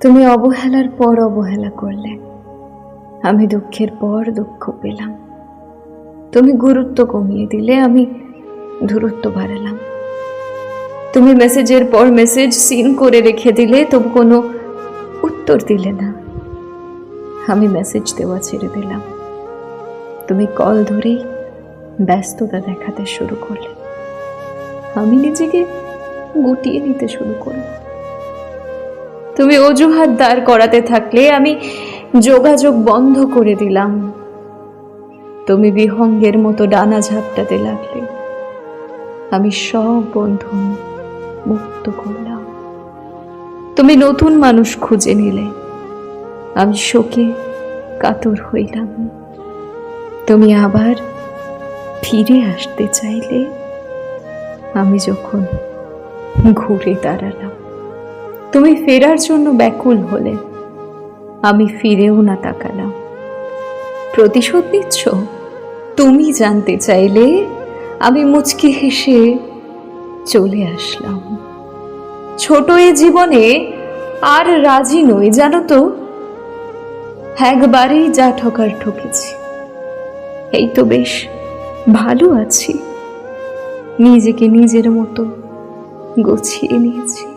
তুমি অবহেলার পর অবহেলা করলে। আমি দুঃখের পর দুঃখ পেলাম। তুমি গুরুত্ব কমিয়ে দিলে, আমি দূরত্ব বাড়ালাম। তুমি মেসেজের পর মেসেজ সিন করে রেখে দিলে, তবু কোনো উত্তর দিলে না। আমি মেসেজ দেওয়া ছেড়ে দিলাম। তুমি কল ধরেই ব্যস্ততা দেখাতে শুরু করলে। আমি নিজেকে গুটিয়ে নিতে শুরু করলাম। তুমি অজুহাত দাঁড় করাতে থাকলে আমি যোগাযোগ বন্ধ করে দিলাম। তুমি বিহঙ্গের মতো ডানা ঝাপটাতে লাগলে। আমি সব বন্ধন মুক্ত করলাম। তুমি নতুন মানুষ খুঁজে নিলে। আমি শোকে কাতর হইলাম। তুমি আবার ফিরে আসতে চাইলে আমি যখন ঘুরে দাঁড়ালাম। তুমি ফেরার জন্য ব্যাকুল হলে। আমি ফিরেও না তাকালাম। প্রতিশোধ নিচ্ছ? তুমি জানতে চাইলে আমি মুচকি হেসে চলে আসলাম। ছোট এ জীবনে আর রাজি নই, জানো তো? একবারেই যা ঠকার ঠকেছি। এই তো বেশ, ভালো আছি। নিজেকে নিজের মতো গুছিয়ে নিয়েছি।